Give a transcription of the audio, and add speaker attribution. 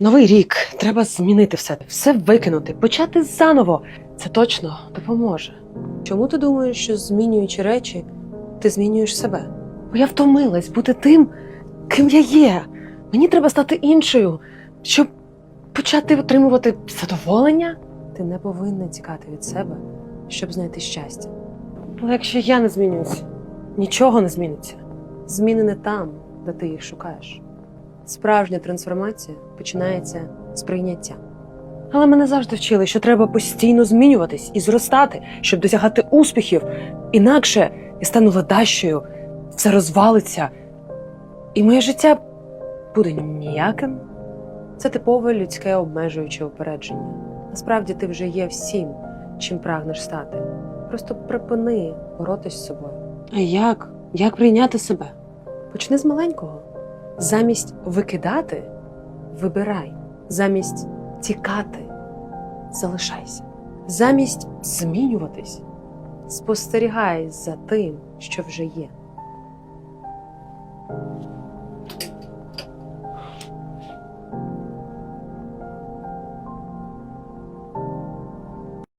Speaker 1: Новий рік, треба змінити все, все викинути, почати заново. Це точно допоможе.
Speaker 2: Чому ти думаєш, що змінюючи речі, ти змінюєш себе?
Speaker 1: Бо я втомилась бути тим, ким я є. Мені треба стати іншою, щоб почати отримувати задоволення.
Speaker 2: Ти не повинна тікати від себе, щоб знайти щастя.
Speaker 1: Але якщо я не змінююсь, нічого не зміниться.
Speaker 2: Зміни не там, де ти їх шукаєш. Справжня трансформація починається з прийняття.
Speaker 1: Але мене завжди вчили, що треба постійно змінюватись і зростати, щоб досягати успіхів. Інакше я стану ледащою, все розвалиться, і моє життя буде ніяким.
Speaker 2: Це типове людське обмежуюче упередження. Насправді ти вже є всім, чим прагнеш стати. Просто припини боротись з собою.
Speaker 1: А як? Як прийняти себе?
Speaker 2: Почни з маленького. Замість викидати, вибирай. Замість тікати, залишайся. Замість змінюватись, спостерігай за тим, що вже є.